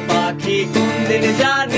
সোহাগের পাখি কোনদিন জানি